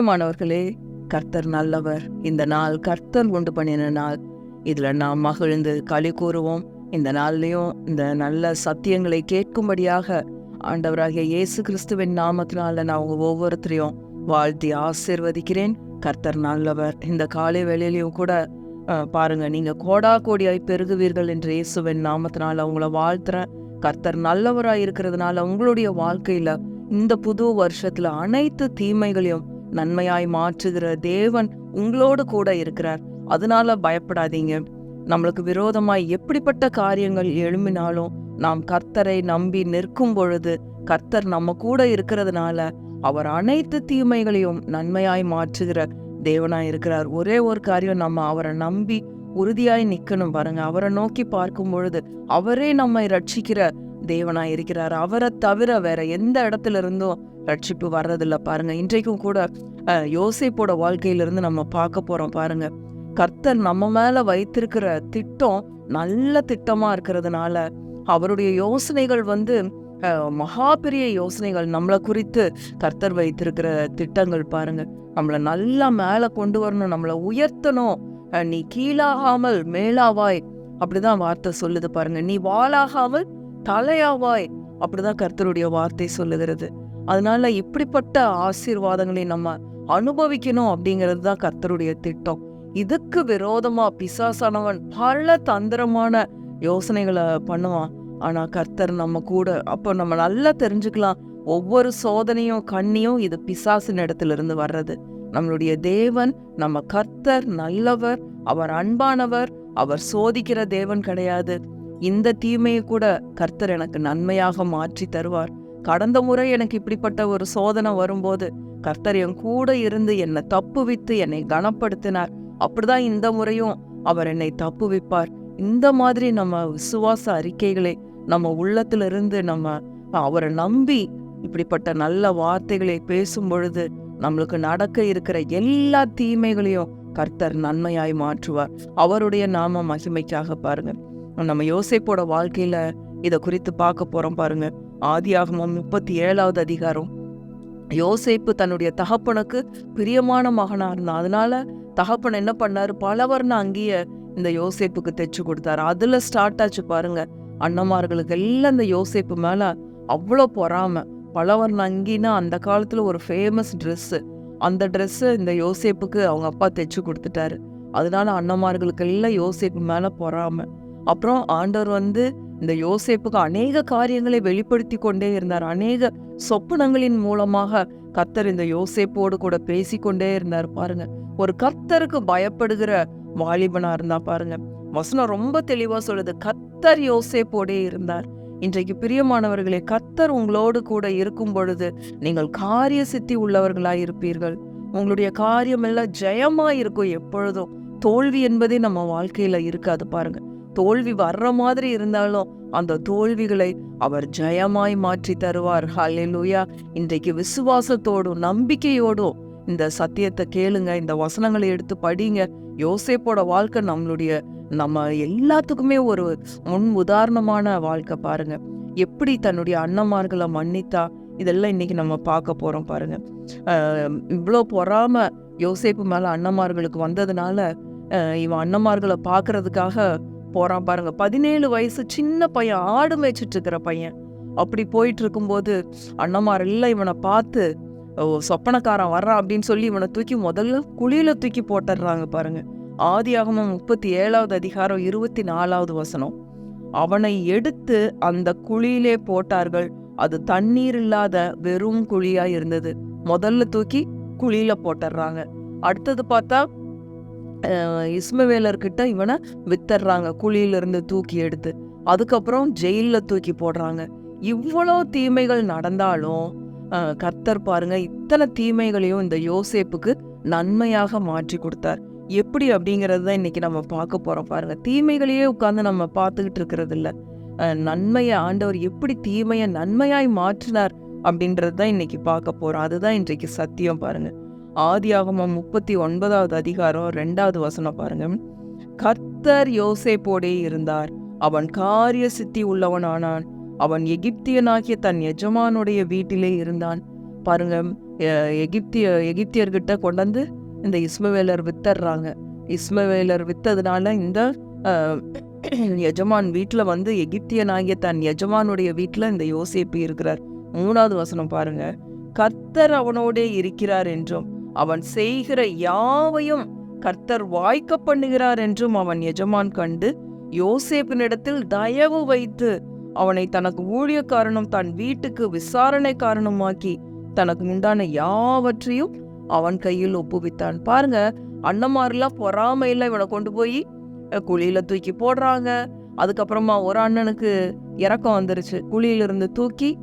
பிரியமானவர்களே கர்த்தர் நல்லவர். இந்த நாள் கர்த்தர் உண்டு பண்ணின நாள். இதுல நாம் மகிழ்ந்து களி கூறுவோம். இந்த நாள்லேயும் இந்த நல்ல சத்தியங்களை கேட்கும்படியாக ஆண்டவராகிய இயேசு கிறிஸ்துவின் நாமத்தினால நான் உங்க ஒவ்வொருத்தரையும் வாழ்த்தி ஆசீர்வதிக்கிறேன். கர்த்தர் நல்லவர். இந்த காலை வேளையிலையும் கூட பாருங்க நீங்க கோடா கோடியாய் பெருகுவீர்கள் என்று இயேசுவின் நாமத்தினால அவங்கள வாழ்த்துறேன். கர்த்தர் நல்லவராய் இருக்கிறதுனால உங்களுடைய வாழ்க்கையில இந்த புது வருஷத்துல அனைத்து தீமைகளையும் நன்மையாய் மாற்றுகிற தேவன் உங்களோடு கூட இருக்கிறார். அதனால பயப்படாதீங்க. நம்மளுக்கு விரோதமாய் எப்படிப்பட்ட காரியங்கள் எழும்பினாலும் நாம் கர்த்தரை நம்பி நிற்கும் பொழுது கர்த்தர் நம்ம கூட இருக்கிறதுனால அவர் அனைத்து தீமைகளையும் நன்மையாய் மாற்றுகிற தேவனாய் இருக்கிறார். ஒரே ஒரு காரியம் நம்ம அவரை நம்பி உறுதியாய் நிக்கணும் பாருங்க. அவரை நோக்கி பார்க்கும் பொழுது அவரே நம்மை ரட்சிக்கிற தேவனா இருக்கிறார். அவரை தவிர வேற எந்த இடத்துல இருந்தும் ரட்சிப்பு வர்றதில்ல பாருங்க. இன்றைக்கும் கூட யோசிப்போட வாழ்க்கையிலிருந்து நம்ம பார்க்க போறோம் பாருங்க. கர்த்தர் நம்ம மேல வைத்திருக்கிற திட்டம் நல்ல திட்டமா இருக்கிறதுனால அவருடைய யோசனைகள் வந்து மகா பெரிய யோசனைகள் நம்மளை குறித்து கர்த்தர் வைத்திருக்கிற திட்டங்கள் பாருங்க. நம்மளை நல்லா மேலே கொண்டு வரணும் நம்மளை உயர்த்தணும். நீ கீழாகாமல் மேலாவாய். அப்படிதான் வார்த்தை சொல்லுது பாருங்க. நீ வாழாகாமல் தலையாவாய். அப்படிதான் கர்த்தருடைய வார்த்தை சொல்லுகிறது. அதனால இப்படிப்பட்ட ஆசீர்வாதங்களை நம்ம அனுபவிக்கணும் அப்படிங்கிறது தான் கர்த்தருடைய திட்டம். இதுக்கு விரோதமா பிசாசானவன் பல தந்திரமான யோசனைகளை பண்ணுவான். ஆனா கர்த்தர் நம்ம கூட அப்போ நம்ம நல்லா தெரிஞ்சுக்கலாம். ஒவ்வொரு சோதனையும் கண்ணியும் இது பிசாசின் இடத்துல இருந்து வர்றது. நம்மளுடைய தேவன் நம்ம கர்த்தர் நல்லவர் அவர் அன்பானவர் அவர் சோதிக்கிற தேவன் கிடையாது. இந்த தீமையை கூட கர்த்தர் எனக்கு நன்மையாக மாற்றி தருவார். கடந்த முறை எனக்கு இப்படிப்பட்ட ஒரு சோதனை வரும்போது கர்த்தர் என் கூட இருந்து என்னை தப்புவித்து என்னை கனப்படுத்தினார். அப்படிதான் இந்த முறையும் அவர் என்னை தப்புவிப்பார். இந்த மாதிரி நம்ம விசுவாச அறிக்கைகளை நம்ம உள்ளத்துல இருந்து நம்ம அவரை நம்பி இப்படிப்பட்ட நல்ல வார்த்தைகளை பேசும் பொழுது நம்மளுக்கு நடக்க இருக்கிற எல்லா தீமைகளையும் கர்த்தர் நன்மையாய் மாற்றுவார். அவருடைய நாம மகிமைக்காக பாருங்க நம்ம யோசேப்போட வாழ்க்கையில இதை குறித்து பார்க்க போறோம் பாருங்க. ஆதியாகமம் முப்பத்தி ஏழாவது அதிகாரம். யோசேப்பு தன்னுடைய தகப்பனுக்கு பிரியமான மகனா இருந்தான். அதனால தகப்பன் என்ன பண்ணாரு? பலவர்ண அங்கேயே இந்த யோசேப்புக்கு தைச்சு கொடுத்தாரு. அதுல ஸ்டார்ட் ஆச்சு பாருங்க. அண்ணமார்களுக்கு எல்லாம் இந்த யோசேப்பு மேல அவ்வளோ பொறாம. பலவர்ண அங்கின்னா அந்த காலத்துல ஒரு ஃபேமஸ் ட்ரெஸ்ஸு அந்த ட்ரெஸ்ஸு இந்த யோசேப்புக்கு அவங்க அப்பா தைச்சு கொடுத்துட்டாரு. அதனால அண்ணமார்களுக்கு எல்லாம் யோசேப்பு மேல பொறாம. அப்புறம் ஆண்டவர் வந்து இந்த யோசேப்புக்கு அநேக காரியங்களை வெளிப்படுத்தி கொண்டே இருந்தார். அநேக சொப்பனங்களின் மூலமாக கத்தர் இந்த யோசேப்போடு கூட பேசிக்கொண்டே இருந்தார் பாருங்க. ஒரு கத்தருக்கு பயப்படுகிற வாலிபனா இருந்தா பாருங்க. வசனம் ரொம்ப தெளிவா சொல்லுது. கத்தர் யோசேப்போடே இருந்தார். இன்றைக்கு பிரியமானவர்களே கத்தர் உங்களோடு கூட இருக்கும் பொழுது நீங்கள் காரிய சித்தி உள்ளவர்களாய் இருப்பீர்கள். உங்களுடைய காரியம் எல்லாம் ஜெயமா இருக்கும் எப்பொழுதும். தோல்வி என்பதே நம்ம வாழ்க்கையில இருக்காது பாருங்க. தோல்வி வர்ற மாதிரி இருந்தாலும் அந்த தோல்விகளை அவர் ஜெயமாய் மாற்றி தருவார். ஹalleluya இன்றைக்கு விசுவாசத்தோடும் நம்பிக்கையோடும் இந்த சத்தியத்தை கேளுங்க இந்த வசனங்களை எடுத்து படிங்க. யோசேப்போட வாழ்க்கை நம்மளுடைய நம்ம எல்லாத்துக்குமே ஒரு முன் உதாரணமான வாழ்க்கை பாருங்க. எப்படி தன்னுடைய அண்ணன்மார்களை மன்னித்தா? இதெல்லாம் இன்னைக்கு நம்ம பார்க்க போறோம் பாருங்க. இவ்வளோ பொறாம யோசேப்பு மேல அண்ணமார்களுக்கு வந்ததுனால இவன் அண்ணமார்களை பார்க்கறதுக்காக போகிறான் பாருங்கள் பதினேழு வயசு சின்ன பையன் ஆடு மேய்ச்சிட்டு இருக்கிற பையன். அப்படி போயிட்டு இருக்கும்போது அண்ணன்மார் எல்லாம் இவனை பார்த்து ஓ சொப்பனக்காரன் வர்றான் அப்படின்னு சொல்லி இவனை தூக்கி முதல்ல குழியில தூக்கி போட்டுடுறாங்க பாருங்க. ஆதியாகமம் முப்பத்தி ஏழாவது அதிகாரம் இருபத்தி நாலாவது வசனம். அவனை எடுத்து அந்த குழியிலே போட்டார்கள். அது தண்ணீர் இல்லாத வெறும் குழியா இருந்தது. முதல்ல தூக்கி குழியில போட்டுடுறாங்க. அடுத்தது பார்த்தா இஸ்மவேலர்கிட்ட இவனை வித்தர்றாங்க குழியிலிருந்து தூக்கி எடுத்து. அதுக்கப்புறம் ஜெயிலில் தூக்கி போடுறாங்க. இவ்வளோ தீமைகள் நடந்தாலும் கத்தர் கர்த்தர் பாருங்க இத்தனை தீமைகளையும் இந்த யோசேப்புக்கு நன்மையாக மாற்றி கொடுத்தார். எப்படி அப்படிங்கிறது தான் இன்னைக்கு நம்ம பார்க்க போறோம் பாருங்க. தீமைகளையே உட்காந்து நம்ம பார்த்துக்கிட்டு இருக்கிறது இல்லை. நன்மையை ஆண்டவர் எப்படி தீமையை நன்மையாய் மாற்றினார் அப்படின்றது தான் இன்னைக்கு பார்க்க போறோம். அதுதான் இன்றைக்கு சத்தியம் பாருங்க. ஆதியாகமம் முப்பத்தி ஒன்பதாவது அதிகாரம் ரெண்டாவது வசனம் பாருங்க. கர்த்தர் யோசேப்போடே இருந்தார். அவன் காரிய சித்தி உள்ளவனானான். அவன் எகிப்தியனாகிய தன் எஜமானுடைய வீட்டிலே இருந்தான். பாருங்க எகிப்திய எகிப்தியர்கிட்ட கொண்டாந்து இந்த இஸ்மவேலர் வித்தர்றாங்க. இஸ்மவேலர் வித்ததுனால இந்த எஜமான் வீட்டில் வந்து எகிப்தியனாகிய தன் எஜமானுடைய வீட்டில் இந்த யோசேப்பு இருக்கிறார். மூணாவது வசனம் பாருங்க. கர்த்தர் அவனோடே இருக்கிறார் என்றும் அவன் செய்கிற யாவையும் கர்த்தர் வாய்க்க பண்ணுகிறார் என்றும் அவன் எஜமான் கண்டு யோசேப்பினிடத்தில் தயவு வைத்து அவனை தனக்கு ஊழியக்காரனும் தன் வீட்டுக்கு விசாரணை காரணமாக்கி தனக்கு உண்டான யாவற்றையும் அவன் கையில் ஒப்புவித்தான். பாருங்க அண்ணமாரெல்லாம் பொறாமையில் இவனை கொண்டு போய் குழியில தூக்கி போடுறாங்க. அதுக்கப்புறமா ஒரு அண்ணனுக்கு இறக்கம் வந்துருச்சு. குழியிலிருந்து தூக்கி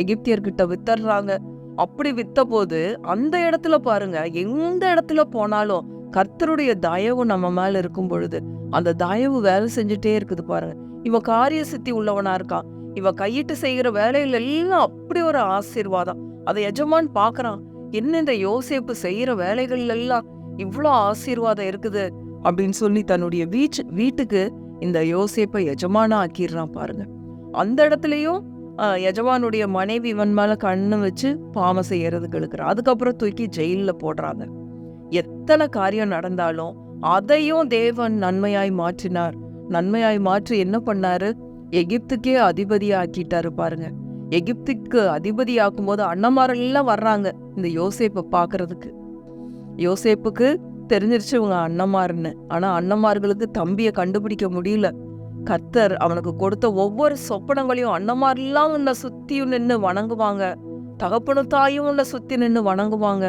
எகிப்தியர்கிட்ட வித்தர்றாங்க. அப்படி வித்த போது அந்த இடத்துல பாருங்க எந்த இடத்துல போனாலும் கர்த்தருடைய தயவு நம்ம மேல இருக்கும் பொழுது அந்த தயவு வேலை செஞ்சுட்டே இருக்குது பாருங்க. இவன் காரிய சித்தி உள்ளவனா இருக்கான் இவன் கையிட்டு செய்கிற வேலையில எல்லாம் அப்படி ஒரு ஆசீர்வாதம். அதை எஜமான் பாக்குறான் என்ன இந்த யோசேப்பு செய்யற வேலைகள் எல்லாம் இவ்வளோ ஆசீர்வாதம் இருக்குது? அப்படின்னு சொல்லி தன்னுடைய வீச்சு வீட்டுக்கு இந்த யோசிப்பை எஜமானா ஆக்கிடுறான் பாருங்க. அந்த இடத்துலயும் ஆஹ், எஜமானுடைய மனைவி இவன் மேல கண்ணு வச்சு பாவம் செய்யறதுக்கு இழுக்கிறான் அதுக்கப்புறம் தூக்கி ஜெயிலில் போடுறாங்க. எத்தனை காரியம் நடந்தாலும் அதையும் தேவன் நன்மையாய் மாற்றினார். நன்மையாய் மாற்றி என்ன பண்ணாரு? எகிப்துக்கே அதிபதியாக்கிட்டாரு பாருங்க. எகிப்துக்கு அதிபதியாக்கும் போது அண்ணமாரெல்லாம் வர்றாங்க இந்த யோசேப்பை பார்க்கறதுக்கு. யோசேப்புக்கு தெரிஞ்சிருச்சு இவங்க அண்ணமாருன்னு ஆனால் அண்ணமார்களுக்கு தம்பியை கண்டுபிடிக்க முடியல. கர்த்தர் அவனுக்கு கொடுத்த ஒவ்வொரு சொப்பனங்களையும் அண்ணமாரெல்லாம் உன்னை சுத்தி நின்று வணங்குவாங்க. தகப்பனும் தாயும் உன்னை சுத்தி நின்று வணங்குவாங்க.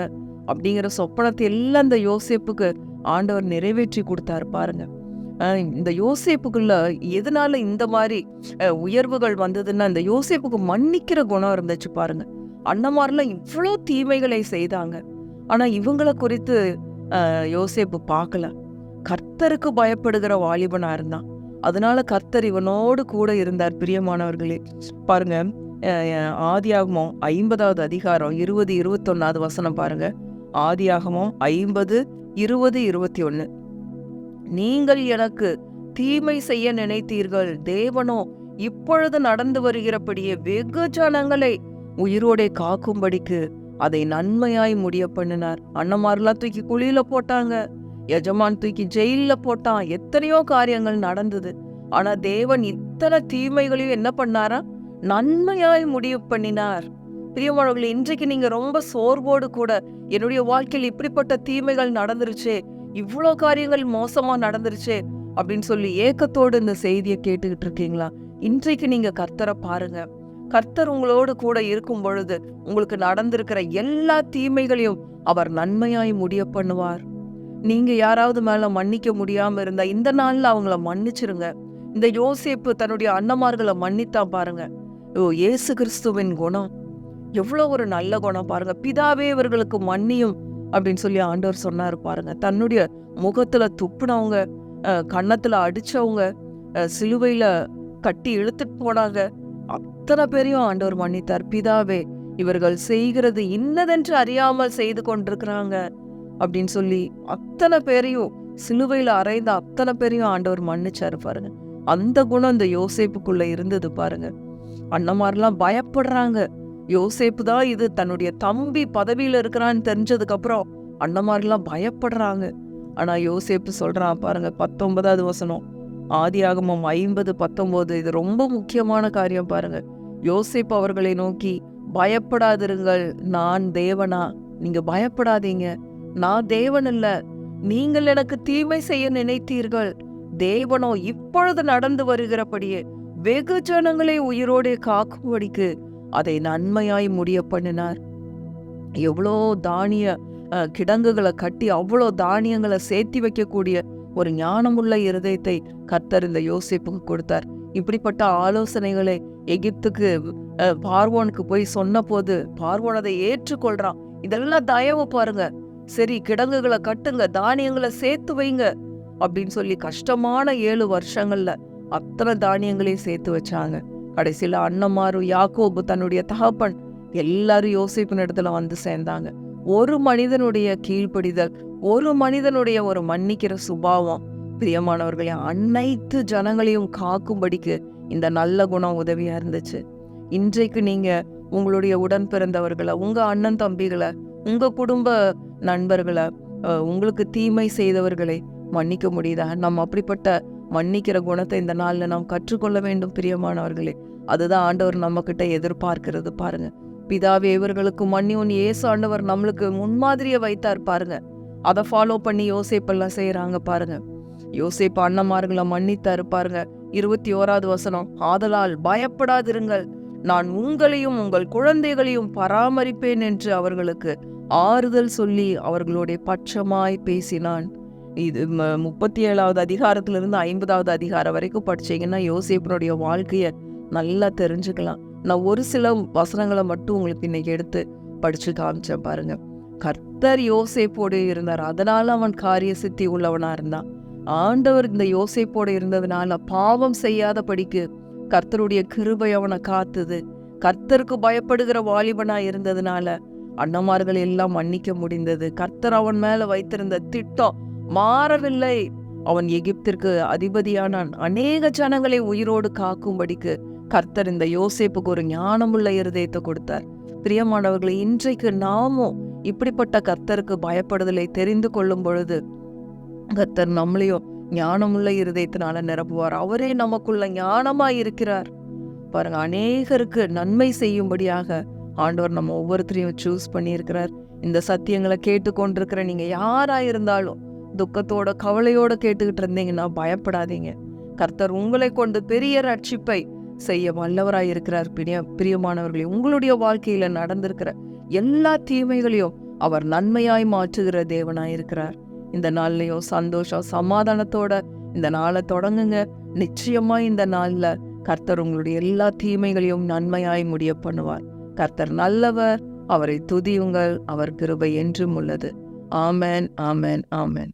அப்படிங்கிற சொப்பனத்தை எல்லாம் இந்த யோசிப்புக்கு ஆண்டவர் நிறைவேற்றி கொடுத்தாரு பாருங்க. இந்த யோசிப்புக்குள்ள எதனால இந்த மாதிரி உயர்வுகள் வந்ததுன்னா இந்த யோசேப்புக்கு மன்னிக்கிற குணம் இருந்துச்சு பாருங்க. அண்ணமாரெல்லாம் இவ்வளோ தீமைகளை செய்தாங்க. ஆனா இவங்களை குறித்து யோசிப்பு பார்க்கல. கர்த்தருக்கு பயப்படுகிற வாலிபனா இருந்தான். அதனால கர்த்தர் இவனோடு கூட இருந்தார் பிரியமானவர்களே. பாருங்க ஆதியாகமோ ஆதியாகமம் ஐம்பதாவது அதிகாரம் இருபது இருபத்தொன்னாவது வசனம் பாருங்க. ஆதியாகமம் ஐம்பது இருபது இருபத்தி ஒன்று நீங்கள் எனக்கு தீமை செய்ய நினைத்தீர்கள். தேவனோ இப்பொழுது நடந்து வருகிறபடியே வெகு ஜனங்களை உயிரோடே காக்கும்படிக்கு அதை நன்மையாய் முடிய பண்ணினார் அண்ணமாரெல்லாம் தூக்கி குழியில போட்டாங்க. எஜமான் தூக்கி ஜெயில்ல போட்டான். எத்தனையோ காரியங்கள் நடந்தது. ஆனா தேவன் இத்தனை தீமைகளையும் என்ன பண்ணாரா? நன்மையாய் முடிவு பண்ணினார். பிரியமானவர்களே இன்றைக்கு நீங்க ரொம்ப சோர்வோடு கூட என்னுடைய வாழ்க்கையில் இப்படிப்பட்ட தீமைகள் நடந்துருச்சே இவ்வளோ காரியங்கள் மோசமா நடந்துருச்சே அப்படின்னு சொல்லி ஏக்கத்தோடு இந்த செய்தியை கேட்டுக்கிட்டு இருக்கீங்களா? இன்றைக்கு நீங்க கர்த்தரை பாருங்க. கர்த்தர் உங்களோடு கூட இருக்கும் பொழுது உங்களுக்கு நடந்திருக்கிற எல்லா தீமைகளையும் அவர் நன்மையாய் முடிய பண்ணுவார். நீங்க யாராவது மேல மன்னிக்க முடியாம இருந்தா இந்த நாள்ல அவங்கள மன்னிச்சிருங்க. இந்த யோசேப்பு தன்னுடைய அண்ணமார்களை மன்னித்தான் பாருங்க. ஓ இயேசு கிறிஸ்துவின் குணம். எவ்வளோ ஒரு நல்ல குணம் பாருங்க. பிதாவே இவர்களுக்கு மன்னியும் அப்படின்னு சொல்லி ஆண்டவர் சொன்னார் பாருங்க. தன்னுடைய முகத்துல துப்புனவங்க கன்னத்தில் கன்னத்துல அடிச்சவங்க கட்டி இழுத்துட்டு போனாங்க. அத்தனை பேரையும் ஆண்டவர் மன்னித்தார். பிதாவே இவர்கள் செய்கிறது இன்னதென்று அறியாமல் செய்து கொண்டிருக்கிறாங்க. அப்படின்னு சொல்லி அத்தனை பேரையும் சிலுவையில் அறைந்த அத்தனை பேரையும் ஆண்டவர் மன்னிச்சாரு பாருங்க. அந்த குணம் இந்த யோசேப்புக்குள்ள இருந்தது பாருங்க. அண்ணமாரெல்லாம் பயப்படுறாங்க. யோசேப்பு தான் இது தன்னுடைய தம்பி பதவியில் இருக்கிறான்னு தெரிஞ்சதுக்கு அப்புறம் அண்ணமாரெல்லாம் பயப்படுறாங்க. ஆனா யோசேப்பு சொல்றான் பாருங்க பத்தொன்பதாவது வசனம். ஆதி ஆகமம் ஐம்பது பத்தொன்பது இது ரொம்ப முக்கியமான காரியம் பாருங்க. யோசேப்பு அவர்களை நோக்கி பயப்படாதிருங்கள் நான் தேவனா? நீங்க பயப்படாதீங்க. நான் தேவன் இல்ல நீங்கள் எனக்கு தீமை செய்ய நினைத்தீர்கள். தேவனோ இப்பொழுது நடந்து வருகிறபடியே வெகு ஜனங்களை உயிரோடே காக்கும்படிக்கு அதை நன்மையாய் முடிய பண்ணினார் எவ்வளோ தானிய கிடங்குகளை கட்டி அவ்வளோ தானியங்களை சேர்த்தி வைக்கக்கூடிய ஒரு ஞானமுள்ள இருதயத்தை கர்த்தர் இந்த யோசிப்புக்கு கொடுத்தார். இப்படிப்பட்ட ஆலோசனைகளை எகிப்துக்கு பார்வோனுக்கு போய் சொன்னபோது பார்வோன் அதை ஏற்றுக்கொள்றான். இதெல்லாம் தயவு பாருங்க. சரி கிடங்குகளை கட்டுங்க தானியங்களை சேர்த்து வைங்க அப்படின்னு சொல்லி கஷ்டமான ஏழு வருஷங்கள்ல அத்தனை தானியங்களையும் சேர்த்து வச்சாங்க. கடைசியில் அண்ணமாரும் யாக்கோபு தன்னுடைய தகப்பன் எல்லாரும் யோசிப்பின் இடத்துல வந்து சேர்ந்தாங்க. ஒரு மனிதனுடைய கீழ்ப்படிதல் ஒரு மனிதனுடைய ஒரு மன்னிக்கிற சுபாவம். பிரியமானவர்களே அனைத்து ஜனங்களையும் காக்கும்படிக்கு இந்த நல்ல குணம் உதவியா இருந்துச்சு. இன்றைக்கு நீங்க உங்களுடைய உடன் பிறந்தவர்களை உங்க அண்ணன் தம்பிகளை உங்க குடும்ப நண்பர்களை உங்களுக்கு தீமை செய்தவர்களை மன்னிக்க முடியுதா? நம்ம அப்படிப்பட்ட மன்னிக்கிற குணத்தை இந்த நாள்ல நாம் கற்றுக்கொள்ள வேண்டும் பிரியமானவர்களே. அதுதான் ஆண்டவர் நம்ம கிட்ட எதிர்பார்க்கிறது பாருங்க. பிதாவே இவர்களுக்கு மன்னியும் ஏசு ஆண்டவர் நம்மளுக்கு முன்மாதிரியை வைத்தார் பாருங்க. அதை ஃபாலோ பண்ணி யோசிப்பெல்லாம் செய்யறாங்க பாருங்க. யோசிப்பு அண்ணமார்களை மன்னித்தாரு பாருங்க. இருபத்தி ஓராவது வசனம் ஆதலால் பயப்படாதிருங்கள். நான் உங்களையும் உங்கள் குழந்தைகளையும் பராமரிப்பேன் என்று அவர்களுக்கு ஆறுதல் சொல்லி அவர்களுடைய பட்சமாய் பேசினான். இது ம- முப்பத்தி ஏழாவது அதிகாரத்திலிருந்து ஐம்பதாவது அதிகாரம் வரைக்கும் படிச்சீங்கன்னா யோசேப்பினுடைய வாழ்க்கையை நல்லா தெரிஞ்சுக்கலாம். நான் ஒரு சில வசனங்களை மட்டும் உங்களுக்கு இன்னைக்கு எடுத்து படிச்சு காமிச்சேன் பாருங்க. கர்த்தர் யோசேப்போடு இருந்தார். அதனால அவன் காரிய சித்தி உள்ளவனா இருந்தான். ஆண்டவர் இந்த யோசேப்போடு இருந்ததுனால பாவம் செய்யாதபடிக்கு கர்த்தருடைய கிருபை அவனை காத்துது. கர்த்தருக்கு பயப்படுகிற வாலிபனா இருந்ததுனால அண்ணமார்கள் எல்லாம் மன்னிக்க முடிந்தது. கர்த்தர் அவன் மேல வைத்திருந்த திட்டம் மாறவில்லை. அவன் எகிப்திற்கு அதிபதியானான். அநேக ஜனங்களை உயிரோடு காக்கும்படிக்கு கர்த்தர் இந்த யோசேப்புக்கு ஒரு ஞானமுள்ள இருதயத்தை கொடுத்தார். பிரியமானவர்களை இன்றைக்கு நாமும் இப்படிப்பட்ட கர்த்தருக்கு பயப்படுதலை தெரிந்து கொள்ளும் பொழுது கர்த்தர் நம்மளையும் ஞானமுள்ள இருதயத்தினால நிரப்புவார். அவரே நமக்குள்ள ஞானமாய் இருக்கிறார் பாருங்க அநேகருக்கு நன்மை செய்யும்படியாக ஆண்டவர் நம்ம ஒவ்வொருத்தரையும் சூஸ் பண்ணியிருக்கிறார். இந்த சத்தியங்களை கேட்டுக்கொண்டிருக்கிற நீங்க யாரா இருந்தாலும் துக்கத்தோட கவலையோட கேட்டுக்கிட்டு இருந்தீங்கன்னா பயப்படாதீங்க. கர்த்தர் உங்களை கொண்டு பெரிய ரட்சிப்பை செய்ய வல்லவராய் இருக்கிறார் பிரிய பிரியமானவர்களே உங்களுடைய வாழ்க்கையில நடந்திருக்கிற எல்லா தீமைகளையும் அவர் நன்மையாய் மாற்றுகிற தேவனாய் இருக்கிறார் இந்த நாள்லையும் சந்தோஷம் சமாதானத்தோட இந்த நாளை தொடங்குங்க. நிச்சயமா இந்த நாள்ல கர்த்தர் உங்களுடைய எல்லா தீமைகளையும் நன்மையாய் முடிய பண்ணுவார். கர்த்தர் நல்லவர். அவரை துதியுங்கள் அவர் கிருபை என்றும் உள்ளது. ஆமென் ஆமேன் ஆமேன்.